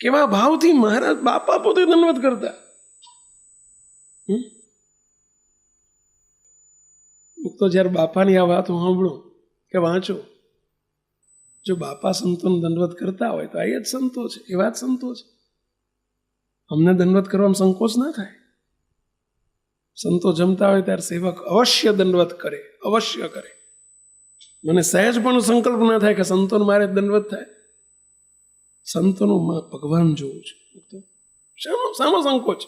કેવા ભાવથી મહારાજ બાપા પોતે દંડવત કરતા. તો જ્યારે બાપાની આ વાત સાંભળું કે વાંચો, જો બાપા સંતોને દંડવત કરતા હોય તો આ જ સંતો છે એવા જ સંતો છે. અમને દંડવત કરવામાં સંકોચ ના થાય. સંતો જમતા હોય ત્યારે સેવક અવશ્ય દંડવત કરે, અવશ્ય કરે. મને સહેજ પણ સંકલ્પ ના થાય કે સંતોને મારે દંડવત થાય. સંતોનું માં, ભગવાન જોવું છે. શાનો સંકોચ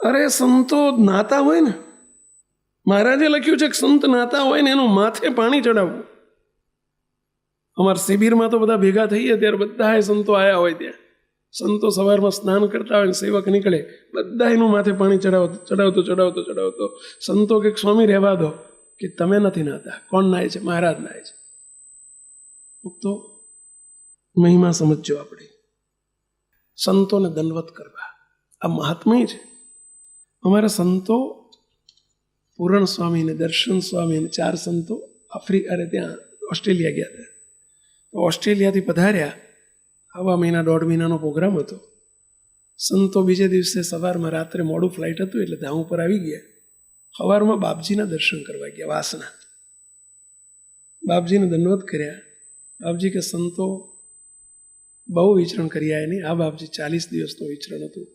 અરે સંતો નાતા હોય ને, મહારાજે લખ્યું છે કે સંત નાતા હોય ને એનું માથે પાણી ચડાવવું. અમારા શિબિરમાં તો બધા ભેગા થઈએ ત્યારે બધા સંતો આયા હોય ત્યાં. સંતો સવારમાં સ્નાન કરતા હોય સેવક નીકળે બધા એનું માથે પાણી ચડાવતો ચડાવતો ચડાવતો ચડાવતો. સંતો કે, સ્વામી, રહેવા દો. કે, તમે નથી નાતા. કોણ નાય છે? મહારાજ નાય છે. તો મહિમા સમજજો આપણે. સંતોને દંડવત કરવા. આ મહાત્મય છે. અમારા સંતો પૂરણ સ્વામી ને દર્શન સ્વામી ને ચાર સંતો આફ્રિકા અરે ત્યાં ઓસ્ટ્રેલિયા ગયા હતા. તો ઓસ્ટ્રેલિયાથી પધાર્યા. આવા મહિના દોઢ મહિનાનો પ્રોગ્રામ હતો. સંતો બીજે દિવસે સવારમાં રાત્રે મોડું ફ્લાઇટ હતું એટલે ધામ ઉપર આવી ગયા. સવારમાં બાપજીના દર્શન કરવા ગયા વાસના. બાપજીને દંડવત કર્યા. બાપજી કે સંતો બહુ વિચરણ કર્યા એની. આ બાપજી ચાલીસ દિવસનું વિચરણ હતું.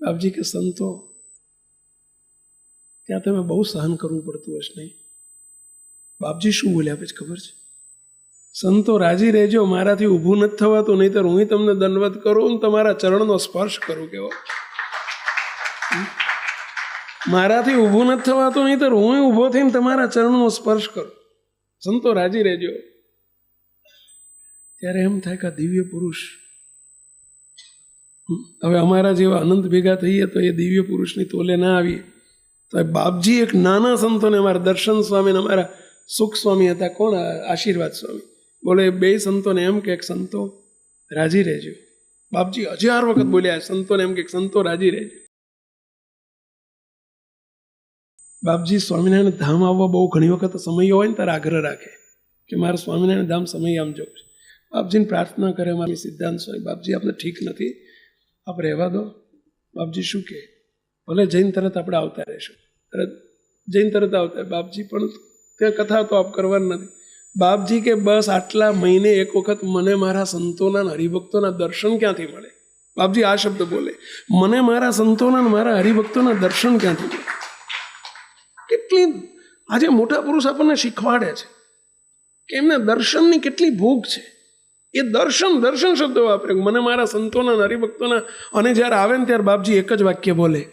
બાપજી કે સંતો, ત્યાં તમે બહુ સહન કરવું પડતું હશે નહીં. બાપજી શું બોલ્યા પછી ખબર છે? સંતો રાજી રહેજો, મારાથી ઊભું નથી થવાતું, નહીતર હું તમને દંડવત કરું તમારા ચરણનો સ્પર્શ કરું, કેવો. મારાથી ઊભું નથી થવાતું, નહીતર હું ઊભો થઈને તમારા ચરણનો સ્પર્શ કરું. સંતો રાજી રહેજો. ત્યારે એમ થાય કે દિવ્ય પુરુષ હવે અમારા જેવા અનંત ભેગા થઈએ તો એ દિવ્ય પુરુષની તોલે ના આવીએ. તો બાપજી એક નાના સંતોને અમારા દર્શન સ્વામી ને અમારા સુખ સ્વામી હતા. કોણ? આશીર્વાદ સ્વામી. બોલે, બે સંતોને એમ કે સંતો રાજી રહેજો. બાપજી હજાર વખત બોલ્યા, સંતોને એમ કે સંતો રાજી રહેજો. બાપજી સ્વામિનારાયણ ધામ આવવા બહુ ઘણી વખત સમય હોય ને ત્યારે આગ્રહ રાખે કે મારે સ્વામિનારાયણ ધામ સમય આમ જવું છે. બાપજીને પ્રાર્થના કરે, મારી સિદ્ધાંત સ્વામી બાપજી, આપણે ઠીક નથી. આપ રહેવા દો. બાપજી શું કહે? ભલે જૈન તરત આપણે આવતા રહીશું. તરત જૈન તરત આવતા બાપજી પણ ત્યાં કથા તો આપ કરવાની નથી. બાપજી કે બસ આટલા મહિને એક વખત મને મારા સંતોના હરિભક્તોના દર્શન ક્યાંથી મળે? બાપજી આ શબ્દ બોલે. મને મારા સંતોના મારા હરિભક્તોના દર્શન ક્યાંથી મળે? કેટલી આજે મોટા પુરુષ આપણને શીખવાડે છે કે એમને દર્શનની કેટલી ભૂખ છે. એ દર્શન દર્શન શબ્દ વાપરે મને મારા સંતોના, હરિભક્તોના, અને જ્યારે આવે ને ત્યારે બાપજી એક જ વાક્ય બોલે.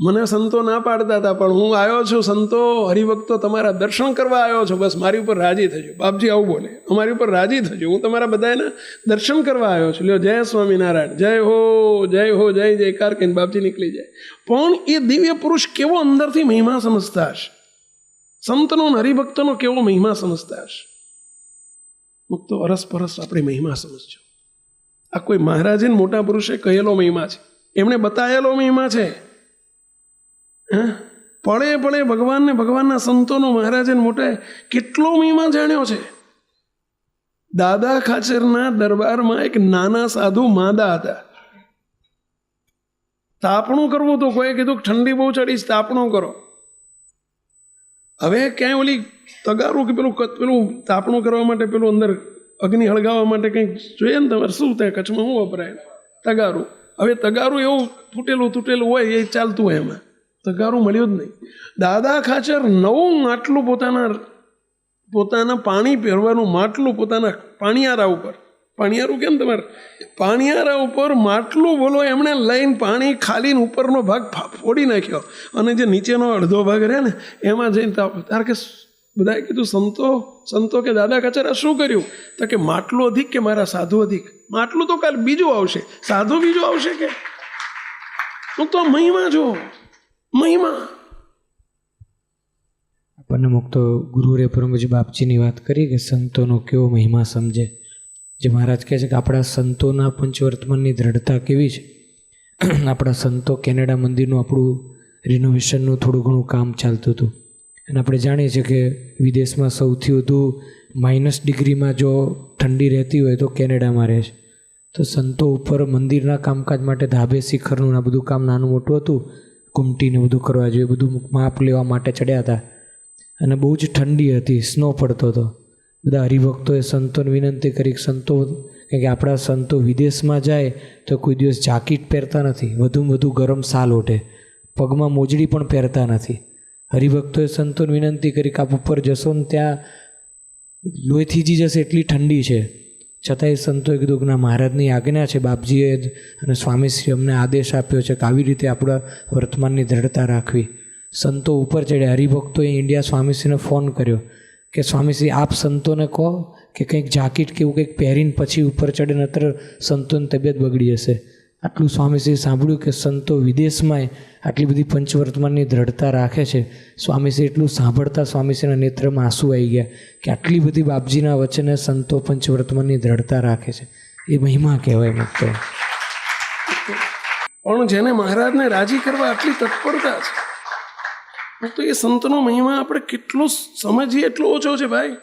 મને સંતો ના પાડતા હતા, પણ હું આવ્યો છું સંતો, હરિભક્તો, તમારા દર્શન કરવા આવ્યો છું. બસ મારી ઉપર રાજી થજો. બાપજી આવું બોલે. અમારી ઉપર રાજી થજો. હું તમારા બધાના દર્શન કરવા આવ્યો છું. લ્યો, જય સ્વામિનારાયણ. જય હો જય હો, જય જયકાર કહીને બાપજી નીકળી જાય. પણ એ દિવ્ય પુરુષ કેવો અંદરથી મહિમા સમજતા હશે? સંતનો હરિભક્તનો કેવો મહિમા સમજતા હશે? મુક્તો અરસપરસ આપણે મહિમા સમજજો. આ કોઈ મહારાજે મોટા પુરુષે કહેલો મહિમા છે. એમણે બતાવેલો મહિમા છે. પળે પળે ભગવાનને ભગવાનના સંતોનો મહારાજે મોટે કેટલો મહિમા જાણ્યો છે. દાદા ખાચરના દરબારમાં એક નાના સાધુ માદા હતા. તાપણું કરવું તો કોઈ કીધું ઠંડી બહુ ચડીશ તાપણું કરો. હવે ક્યાંય ઓલી તગારું કે પેલું પેલું તાપણું કરવા માટે પેલું અંદર અગ્નિ હળગાવવા માટે કંઈક જોઈએ ને તમારે શું ત્યાં કચ્છમાં શું વપરાય? તગારું. હવે તગારું એવું તૂટેલું તૂટેલું હોય એ ચાલતું હોય એમાં. તગારું મળ્યું જ નહીં. દાદા ખાચર નવું માટલું પોતાના પોતાના પાણી પહેરવાનું માટલું પોતાના પાણીયારા ઉપર. પાણીયારું કેમ તમારે? પાણીયારા ઉપર માટલું બોલો, એમણે લઈને પાણી ખાલીને ઉપરનો ભાગ ફોડી નાખ્યો. અને જે નીચેનો અડધો ભાગ રહે ને, એમાં જઈને તાર કે બધાએ કીધું, સંતો સંતો કે દાદા કચરા શું કર્યું? તો કે માટલું અધિક કે મારા સાધુ અધિક? માટલું તો કાલ બીજું આવશે. સાધુ બીજું આવશે કે? હું તો મહિમા જો મહિમા. આપણને મુક્તો ગુરુરે પરમજી બાપજીની વાત કરી કે સંતોનો કેવો મહિમા સમજે. જે મહારાજ કહે છે કે આપણા સંતોના પંચવર્તમાનની દ્રઢતા કેવી છે? આપણા સંતો કેનેડા મંદિરનું આપણું રિનોવેશનનું થોડું ઘણું કામ ચાલતું હતું. અને આપણે જાણીએ છીએ કે વિદેશમાં સૌથી વધુ માઇનસ ડિગ્રીમાં જો ઠંડી રહેતી હોય તો કેનેડામાં રહે છે. તો સંતો ઉપર મંદિરના કામકાજ માટે ધાબે, શિખરનું આ બધું કામ નાનું મોટું હતું. ઘૂમટીને બધું કરવા જોઈએ બધું માપ લેવા માટે ચડ્યા હતા. અને બહુ જ ઠંડી હતી સ્નો પડતો હતો. બધા હરિભક્તોએ સંતોને વિનંતી કરી સંતો કારણ કે આપણા સંતો વિદેશમાં જાય તો કોઈ દિવસ જાકીટ પહેરતા નથી. વધુમાં વધુ ગરમ સાલ ઓઢે. પગમાં મોજડી પણ પહેરતા નથી. હરિભક્તોએ સંતોને વિનંતી કરી કે આપ ઉપર જશો ને ત્યાં લોહી થીજી જશે, એટલી ઠંડી છે. છતાંય સંતોએ કીધું કે ના, મહારાજની આજ્ઞા છે, બાપજીએ અને સ્વામીશ્રી અમને આદેશ આપ્યો છે કે આવી રીતે આપણા વર્તમાનની દ્રઢતા રાખવી. સંતો ઉપર ચડ્યા. હરિભક્તોએ ઇન્ડિયા સ્વામીશ્રીને ફોન કર્યો. કે સ્વામીશ્રી આપ સંતોને કહો કે કંઈક જાકીટ કે એવું કંઈક પહેરીને પછી ઉપર ચડે નતર સંતોની તબિયત બગડી હશે. આટલું સ્વામીશ્રીએ સાંભળ્યું કે સંતો વિદેશમાંય આટલી બધી પંચવર્તમાનની દ્રઢતા રાખે છે. સ્વામીશ્રી એટલું સાંભળતા સ્વામીશ્રીના નેત્રમાં આંસુ આવી ગયા કે આટલી બધી બાપજીના વચને સંતો પંચવર્તમાનની દ્રઢતા રાખે છે. એ મહિમા કહેવાય મુક્ત પણ જેને મહારાજને રાજી કરવા આટલી તત્પરતા છે તો એ સંતનો મહિમા આપણે કેટલો સમજીએ એટલો ઓછો છે ભાઈ.